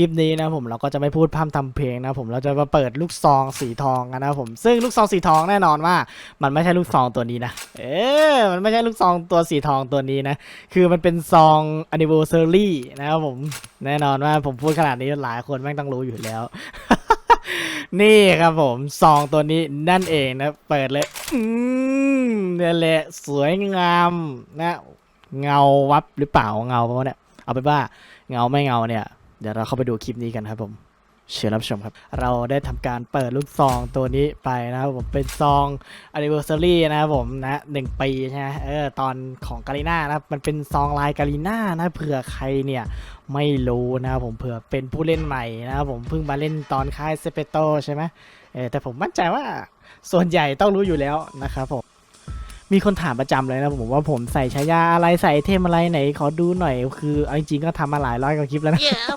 ลิปนี้นะผมเราก็จะไม่พูดพร่ำทำเพลงนะผมเราจะมาเปิดลูกซองสีทองกันนะผมซึ่งลูกซองสีทองแน่นอนว่า มันไม่ใช่ลูกซองตัวนี้นะเออมันไม่ใช่ลูกซองตัวสีทองตัวนี้นะคือมันเป็นซอง anniversary นะครับผมแน่นอนว่าผมพูดขนาดนี้หลายคนแม่งต้องรู้อยู่แล้วนี่ครับผมซองตัวนี้นั่นเองนะ เปิดเลยอืมเนี่ยแหละสวยงามนะ เงาวับหรือเปล่าเงาเพราะเนี่ย เอาไปว่าเงาไม่เงาเนี่ย เดี๋ยวเราเข้าไปดูคลิปนี้กันครับผมเชิญรับชมครับ เราได้ทำการเปิดลูกซองตัวนี้ไปนะครับผมเป็นซอง anniversary นะครับผมนะหนึ่งปีใช่ไหมเออตอนของกาลิน่านะครับมันเป็นซองลายกาลิน่านะเผื่อใครเนี่ยไม่รู้นะครับผมเผื่อเป็นผู้เล่นใหม่นะครับผมเพิ่งมาเล่นตอนค่ายเซเปโตใช่ไหมเออแต่ผมมั่นใจว่าส่วนใหญ่ต้องรู้อยู่แล้วนะครับผม มีคนถามประจำเลยนะผมว่าผมใส่ฉายาอะไรใส่ไอเทมอะไรไหนขอดูหน่อย คือเอาจริงๆก็ทำมาหลายร้อยกว่าคลิปแล้วนะ Yeah.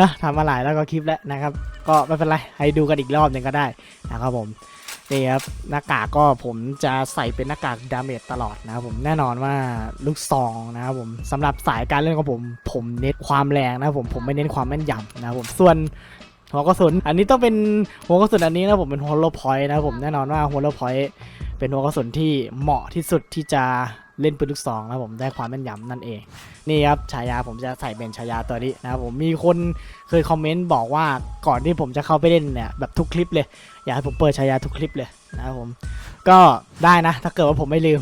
นะทำมาหลายแล้วก็คลิปแล้วนะครับ ก็ไม่เป็นไรให้ดูกันอีกรอบหนึ่งก็ได้นะครับผมนี่ครับหน้ากากก็ผมจะใส่เป็นหน้ากากดาเมจตลอดนะครับผมแน่นอนว่าลูกซองนะครับผมสำหรับสายการเล่นของผม ผมเน้นความแรงนะครับผมผมไม่เน้นความแม่นยำนะครับผมส่วน หัวกระสุน อันนี้ต้องเป็นหัวกระสุนอันนี้นะผมเป็นฮอลโลพอยต์นะผมแน่นอนว่าฮอลโลพอยต์เป็นหัวกระสุนที่เหมาะที่สุดที่จะเล่นปืนลูกซองนะผมได้ความแม่นยำนั่นเอง นี่ครับฉายาผมจะใส่เป็นฉายาตัวนี้นะครับผมมีคนเคยคอมเมนต์บอกว่าก่อนที่ผมจะเข้าไปเล่นเนี่ยแบบทุกคลิปเลย อยากให้ผมเปิดฉายาทุกคลิปเลยนะครับผมก็ได้นะ ถ้าเกิดว่าผมไม่ลืม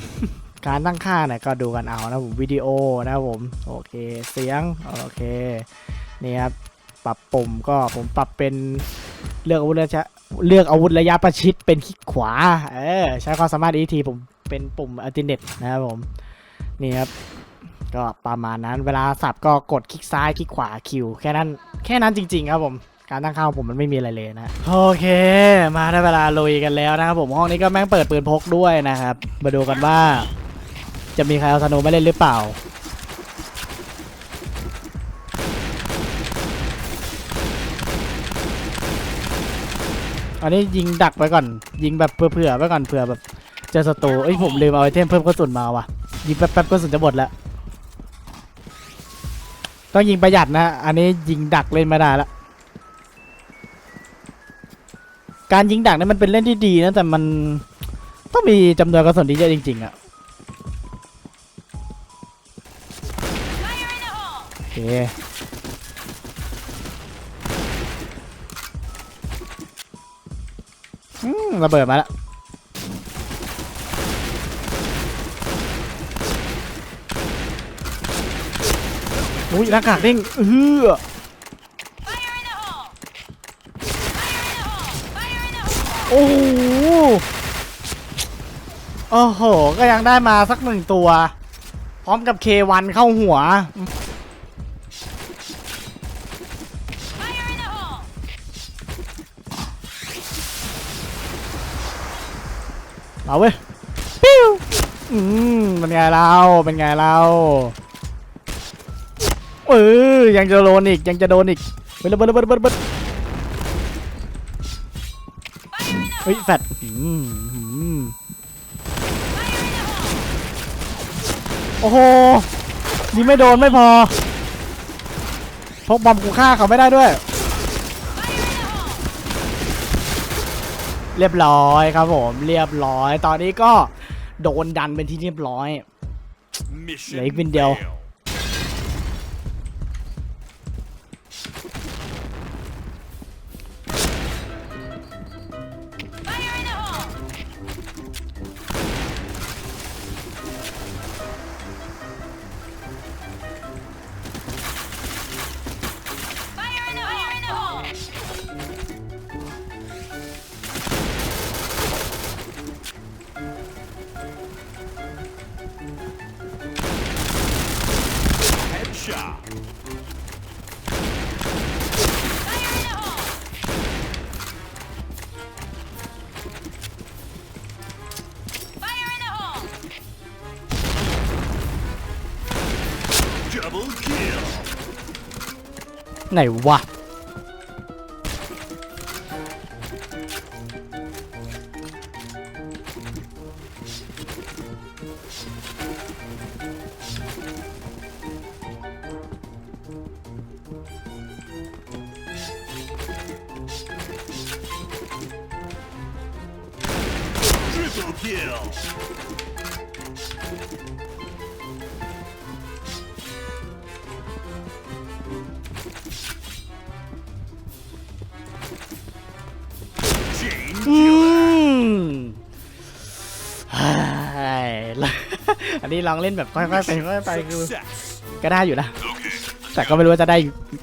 การตั้งค่าเนี่ยก็ดูกันเอานะผมวิดีโอนะครับผมโอเคเสียงโอเคนี่ครับ ปรับปุ่มก็ผมปรับเป็นเลือกอาวุธระยะเลือกอาวุธระยะประชิดเป็นคลิกขวา เออใช้ความสามารถอีทีผมเป็นปุ่มอัลติเนตนะครับผม นี่ครับ ก็ประมาณนั้นเวลาสับก็กดคลิกซ้ายคลิกขวาคิว แค่นั้นแค่นั้นจริง ๆ ครับผมการตั้งค่าของผมมันไม่มีอะไรเลยนะ โอเค มาได้เวลาลุยกันแล้วนะครับผมห้องนี้ก็แม่งเปิดปืนพกด้วยนะครับ มาดูกันว่า จะมีใครเอาธนูไม่เล่นหรือเปล่า อันนี้ยิงดักไว้ก่อน ยิงแบบเผื่อๆไว้ก่อนเผื่อแบบเจอศัตรูเอ้ยผมลืมเอาไอเทมเพิ่มกระสุนมาว่ะยิงแป๊บๆกระสุนจะหมดแล้วต้องยิงประหยัดนะอันนี้ยิงดักเล่นไม่ได้ละการยิงดักเนี่ยมันเป็นเล่นที่ดีนะแต่มันต้องมีจำนวนกระสุนที่เยอะจริงๆอะโอเค ระเบิดมาแล้วอุ้ยหน้ากากเด้งเออโอ้โหโอ้โห ก็ยังได้มาสักหนึ่งตัว พร้อมกับ K1 เข้าหัว เอาเว้ยปิ้วอืมเป็นไงเราเป็นไงเราเออยังจะโดนอีกยังจะโดนอีกเบิดระเบิดระเบิดระเบิดระเบิดเฮ้ยแฟดอืมอืมโอ้โหยิงไม่โดนไม่พอพกบอมกูฆ่าเขาไม่ได้ด้วย เรียบร้อยครับผมเรียบร้อย ตอนนี้ก็โดนดันเป็นที่เรียบร้อยเหลืออีกวินเดียว ไหนวะ อันนี้ลองเล่นแบบค่อยๆไปค่อยๆไปคือ Success. ก็ได้อยู่นะ Okay. แต่ก็ไม่รู้ว่าจะได้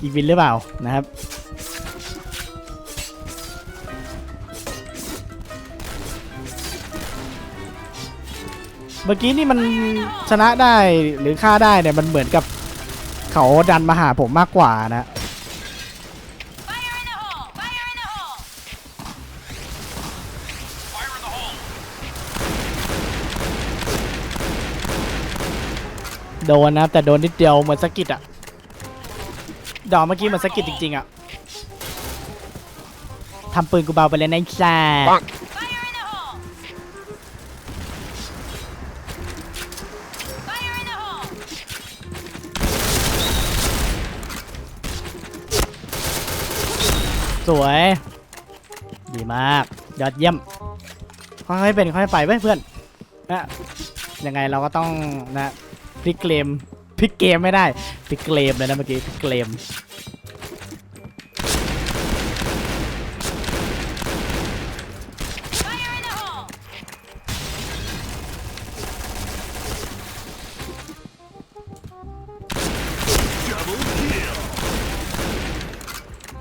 อีกวินหรือเปล่านะครับเมื่อกี้นี่มันชนะได้หรือฆ่าได้เนี่ยมันเหมือนกับเขาดันมาหาผมมากกว่านะ โดนนะแต่โดนนิดเดียวเหมือนสะกิดอะดอกเมื่อกี้เหมือนสะกิดจริงๆอะทำปืนกูเบาไปเลยนะจ้า Fire in the hole! Fire in the hole! สวย ดีมาก ยอดเยี่ยม ค่อยๆเป็นค่อยๆไปไว้ยเพื่อนนะยังไงเราก็ต้องนะ พลิกเกมพลิกเกมไม่ได้พลิกเกมเลยนะเมื่อกี้พลิกเกม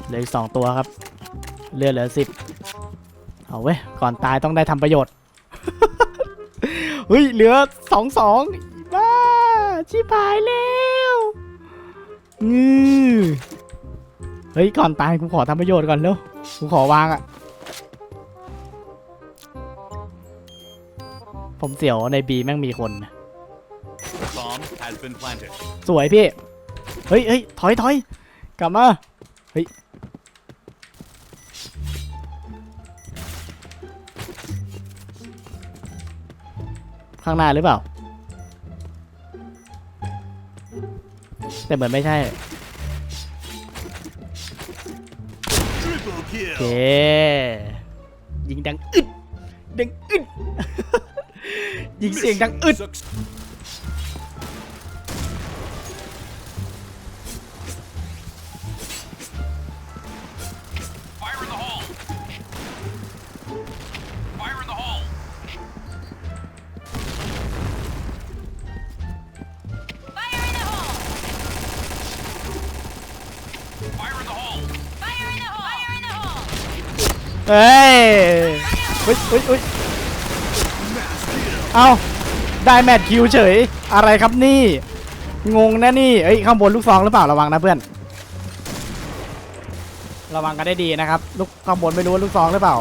เหลืออีกสองตัวครับเลือดเหลือสิบเอาเว้ย ก่อนตายต้องได้ทำประโยชน์ เฮ้ย เหลือสองสอง ชิบหายแล้วงือเฮ้ย ก่อนตายกูขอทำประโยชน์ก่อนเร็ว กูขอวางอะผมเสียวในบีแม่งมีคนนะ Bomb has been planted. สวยพี่ เฮ้ยเฮ้ยถอยถอยกลับมา เฮ้ย ข้างหน้าหรือเปล่า แต่เหมือนไม่ใช่ Triple โอเค kill. ยิงดังอึดดังอึดยิงเสียงดังอึด เฮ้ยเฮ้ยเฮ้ยเฮ้ยเอาได้แมทคิวเฉย อะไรครับนี่ งงนะนี่ เอ้ยข้างบนลูกซองหรือเปล่าระวังนะเพื่อน ระวังกันได้ดีนะครับ ลูกข้างบนไม่รู้ว่าลูกซองหรือเปล่า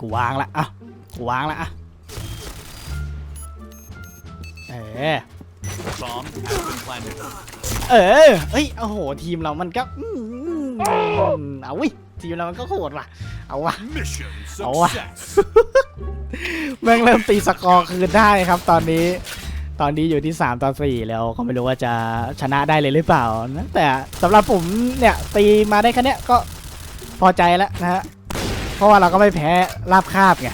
กูวางละอะกูวางละอะเออ เออเฮ้ยโอ้โห ทีมเรามันก็อืมเอาวิทีมเรามันก็โหดว่ะ เอาว่ะ Mission Oh, wow. success. แม่งเริ่มตีสกอร์คืนได้ครับตอนนี้ ตอนนี้อยู่ที่ 3ต่อ4แล้วก็ไม่รู้ว่าจะชนะได้เลยหรือเปล่านะแต่สำหรับผมเนี่ย ตีมาได้แค่เนี้ยก็พอใจแล้วนะฮะ เพราะว่าเราก็ไม่แพ้ราบคาบไง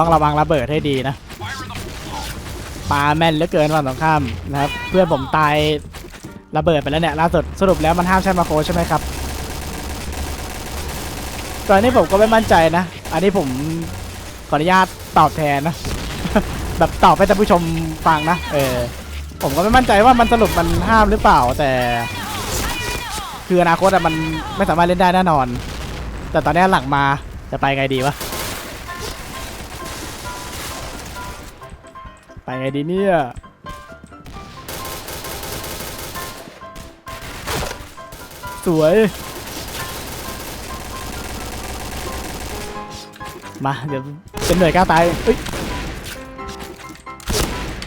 ต้องระวังระเบิดให้ดีนะปาแม่นเหลือเกินฝั่งตรงข้ามนะครับเพื่อนผมตายระเบิดไปแล้วเนี่ยล่าสุดสรุปแล้วมันห้ามใช้มาโคใช่ไหมครับตอนนี้ผมก็ไม่มั่นใจนะ อันนี้ผมขออนุญาตตอบแทนนะ แบบตอบให้ท่านผู้ชมฟังนะ เออ ผมก็ไม่มั่นใจว่ามันสรุปมันห้ามหรือเปล่า แต่ คืออนาคตอะมันไม่สามารถเล่นได้แน่นอน แต่ตอนนี้หลังมาจะไปไงดีวะ ไปไงดีเนี่ยสวย มาเดี๋ยวเป็นหน่วยกล้าตายเอ้ย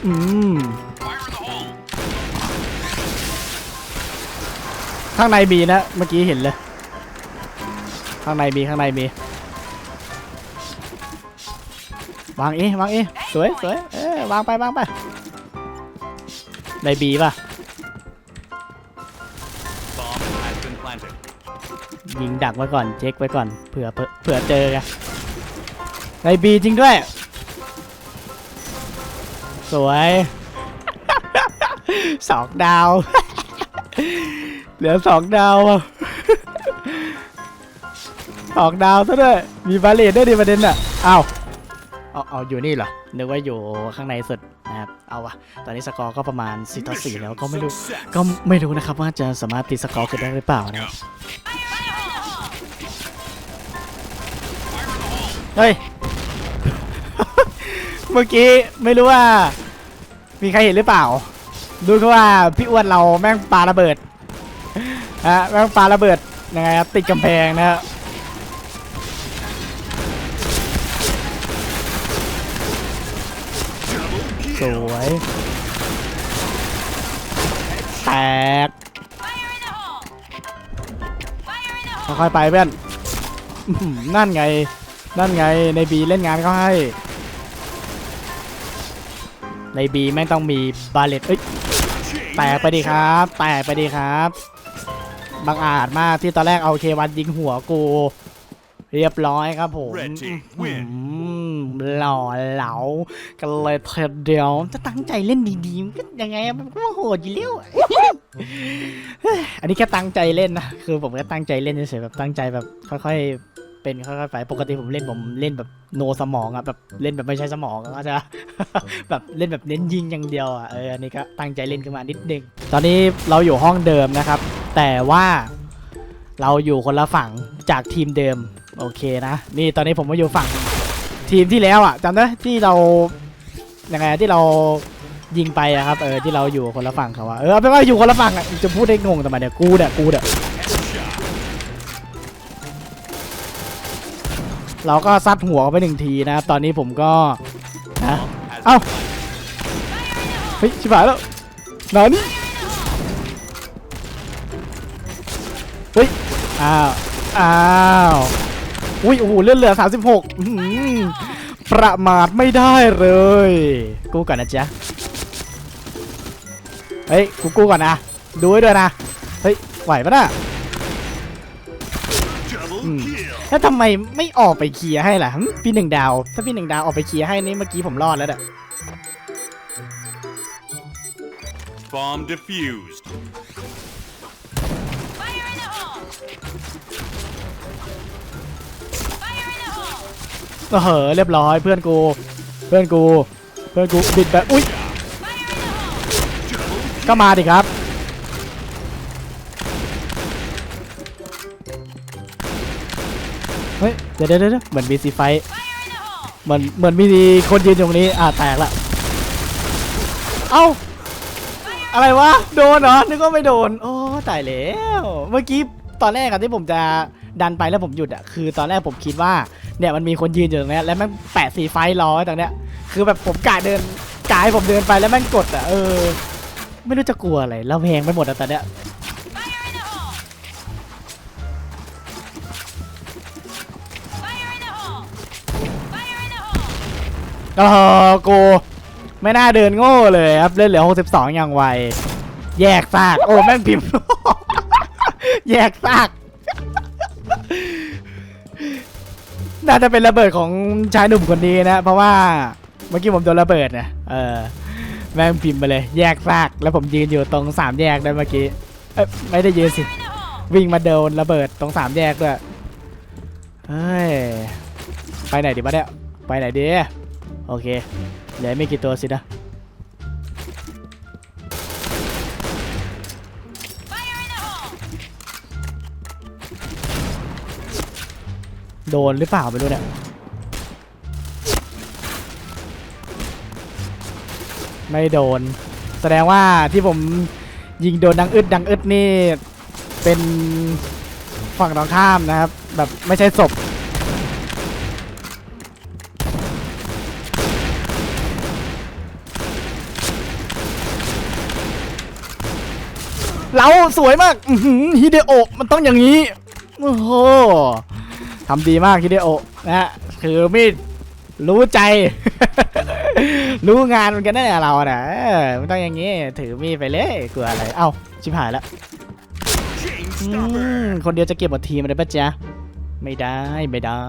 อืมข้างในมีนะ เมื่อกี้เห็นเลย ข้างในมีข้างในมี วางเอวางเอสวยสวย วางไปวางไปได้บีป่ะ Bomb has been planted. ยิงดักไว้ก่อนเช็คไว้ก่อนเผื่อเผื่อเผื่อเจอไงได้บีจริงด้วย สวยสองดาว เหลือสองดาวอะสองดาวซะด้วยมีบาเลตด้วยดิประเด็นอะอ้าว เอาเอาอยู่นี่เหรอ นึกว่าอยู่ข้างในสุดนะครับ เอาวะตอนนี้สกอร์ก็ประมาณ4ต่อ4แล้วก็ไม่รู้ ก็ไม่รู้นะครับว่าจะสามารถตีสกอร์ขึ้นได้หรือเปล่านะเฮ้ย เมื่อกี้ไม่รู้ว่า มีใครเห็นหรือเปล่า ดูคือว่าพี่อ้วนเราแม่งปาระเบิดฮะแม่งปาระเบิดยังไงครับติดกำแพงนะฮะส วย แตก ค่อยๆไปเพื่อน นั่นไง นั่นไง ในบีเล่นงานเขาให้ ในบีแม่งต้องมีบาเลตเอ้ย แตกไปดีครับ แตกไปดีครับบางอาจมากที่ตอนแรกเอาเควันยิงหัวกู เรียบร้อยครับผม หล่อเหลากันเลยเทอเดียวจะตั้งใจเล่นดีๆมันก็ยังไงมันก็โหดอยู่แล้ว อันนี้แค่ตั้งใจเล่นนะคือผมก็ตั้งใจเล่นเฉยๆแบบตั้งใจแบบค่อยๆเป็นค่อยๆไปปกติผมเล่นผมเล่นแบบโนสมองอะแบบเล่นแบบไม่ใช้สมองก็จะแบบเล่นแบบเน้นยิงอย่างเดียวอะเอออันนี้ก็ตั้งใจเล่นขึ้นมานิดนึงตอนนี้เราอยู่ห้องเดิมนะครับ แต่ว่าเราอยู่คนละฝั่งจากทีมเดิม โอเคนะ นี่ตอนนี้ผมมาอยู่ฝั่ง ทีมที่แล้วอะจำได้ที่เรายังไงที่เรายิงไปอะครับเออที่เราอยู่คนละฝั่งเขาอะเออเอาเป็นว่าอยู่คนละฝั่งอะจะพูดได้งงทำไมเนี่ยกูเนี่ยกูเนี่ยเราก็ซัดหัวไปหนึ่งทีนะครับตอนนี้ผมก็นะ Bomb has Ow. been planted. เฮ้ยชิบหายแล้วนอนนี่เฮ้ยอ้าวอ้าว อุ้ยโอ้โหเลือดเหลือ 36อื้อหือประมาทไม่ได้เลย กูก่อนนะจ๊ะ เฮ้ย กูกูก่อนนะ ดูไว้ด้วยนะ เฮ้ย ไหวปะน่ะแล้วทำไมไม่ออกไปเคลียร์ให้ล่ะ พี่หนึ่งดาว ถ้าพี่หนึ่งดาวออกไปเคลียร์ให้นี่เมื่อกี้ผมรอดแล้วอะ Bomb defused. เออเรียบร้อยเพื่อนกู เพื่อนกู เพื่อนกูบิดแบบอุ้ยก็มาดิครับเฮ้ยเดี๋ยวเดี๋ยวเดี๋ยเหมือนมีซีไฟท์เหมือนเหมือนมีคนยืนอยู่ตรงนี้อ่าแตกละเอ้าอะไรวะโดนเหรอนึกว่าไม่โดนโอ้ตายแล้ว เมื่อกี้ตอนแรกอะที่ผมจะดันไปแล้วผมหยุดอะคือตอนแรกผมคิดว่า เนี่ยมันมีคนยืนอยู่ตรงนี้แล้วแม่งแปะสีไฟรอไว้ตรงเนี้ย คือแบบผมกะเดินกะให้ผมเดินไปแล้วแม่งกดอะเออ ไม่รู้จะกลัวอะไรแล้วแพงไปหมดอะตอนเนี้ยโอ้โหกูไม่น่าเดินโง่เลยครับเล่นเหลือ 62 อย่างไว แยกซาก โอ้แม่งพิมพ์ แยกซาก น่าจะเป็นระเบิดของชายหนุ่มคนนี้นะ เพราะว่าเมื่อกี้ผมโดนระเบิดนะเออแม่งพิมพ์ไปเลย แยกซากแล้วผมยืนอยู่ตรงสามแยกด้วยเมื่อกี้เอ้ยไม่ได้ยืนสิ วิ่งมาเดินระเบิดตรงสามแยกด้วยเฮ้ยไปไหนดีบ้าเนี่ยไปไหนดีโอเคเหลือไม่กี่ตัวสินะ โดนหรือเปล่าไม่รู้เนี่ยไม่โดน แสดงว่าที่ผมยิงโดนดังอึดดังอึดนี่เป็นฝั่งตรงข้ามนะครับ แบบไม่ใช่ศพเราสวยมากฮิเดโอมันต้องอย่างนี้ โอ้โห ทำดีมากฮิเดโอนะฮะคือมีดรู้ใจ รู้งานมันกันแน่เราน่ะเออมันต้องอย่างงี้ ถือมีดไปเลยกลัวอะไร เอ้า ชิบหายแล้วคนเดียวจะเก็บหมดทีมเลยปะจ๊ะ ไม่ได้ไม่ได้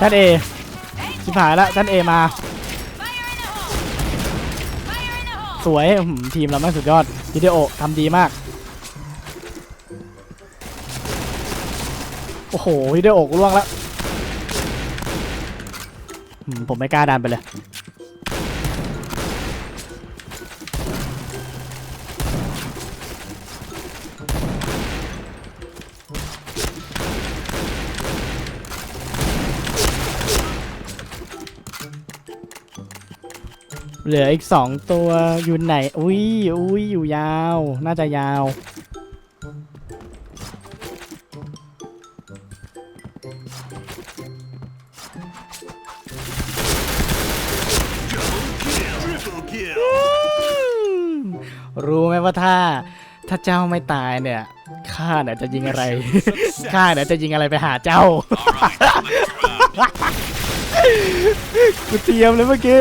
ท่านเอชิบหายแล้วท่านเอมา สวยทีมเราไม่งสุดยอดวิดีโอทำดีมาก โอ้โหวิดีโอกูล่วงแล้ว ผมไม่กล้าดันไปเลย เหลืออีกสองตัวอยู่ไหน อุ้ยอุ้ยอยู่ยาว น่าจะยาว Triple kill. รู้ไหมว่าถ้า ถ้าเจ้าไม่ตายเนี่ยข้าเนี่ยจะยิงอะไรข้าเนี่ยจะยิงอะไรไปหาเจ้า All right, let's round. กูเตรียมเลยเมื่อกี้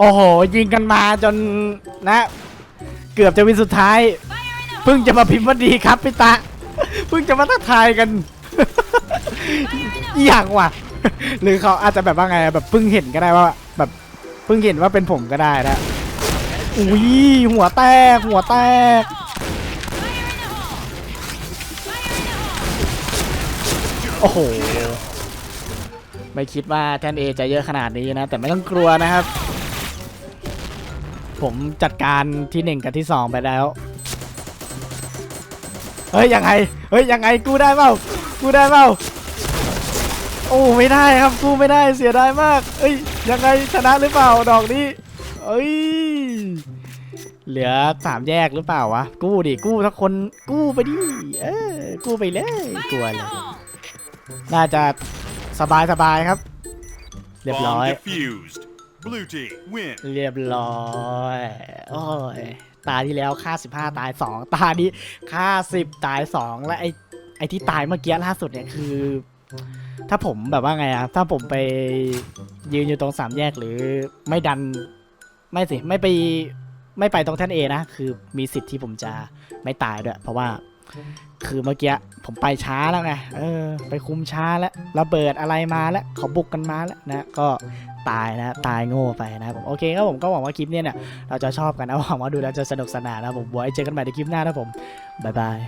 โอ้โห ยิงกันมาจนนะ เกือบจะวินสุดท้ายเพิ่งจะมาพิมพ์ว่าดีครับพี่ตาเพิ่งจะมาทักทายกันอย่างว่ะ หรือเขาอาจจะแบบว่าไงแบบเพิ่งเห็นก็ได้ว่า แบบเพิ่งเห็นว่าเป็นผมก็ได้นะอุ้ยหัวแตกหัวแตกโอ้โห ไม่คิดว่าแทนเอจะเยอะขนาดนี้นะ แต่ไม่ต้องกลัวนะครับ ผมจัดการที่หนึ่งกับที่สองไปแล้ว เฮ้ยยังไง เฮ้ยยังไงกู้ได้เปล่า กู้ได้เปล่า โอ้ไม่ได้ครับกู้ไม่ได้เสียดายมาก เอ้ยยังไงชนะหรือเปล่าดอกนี้ เอ้ยเหลือสามแยกหรือเปล่าวะ กู้ดิกู้ทักคนกู้ไปดิ เออกู้ไปเลยกลัวเลยน่าจะสบายสบายครับ เรียบร้อย Bomb defused. Blue team win. เรียบร้อย โอ้ย ตาที่แล้วค่า 15 ตาย 2 ตานี้ค่า 10 ตาย 2 และไอไอที่ตายเมื่อกี้ล่าสุดเนี่ยคือ ถ้าผมแบบว่าไงอะถ้าผมไปยืนอยู่ตรงสามแยกหรือไม่ดัน ไม่สิ ไม่ไปไม่ไปตรงแท่นเอนะ คือมีสิทธิ์ที่ผมจะไม่ตายด้วย เพราะว่า คือเมื่อกี้ผมไปช้าแล้วไง เออ ไปคุมช้าแล้วระเบิดอะไรมาแล้วเขาบุกกันมาแล้วนะ ก็ ตายนะตายโง่ไปนะครับผมโอเคครับผมก็หวังว่าคลิปเนี้ยเนี่ยเราจะชอบกันนะหวังว่าดูแล้วจะสนุกสนานนะผมไว้เจอกันใหม่ในคลิปหน้านะผมบ๊ายบาย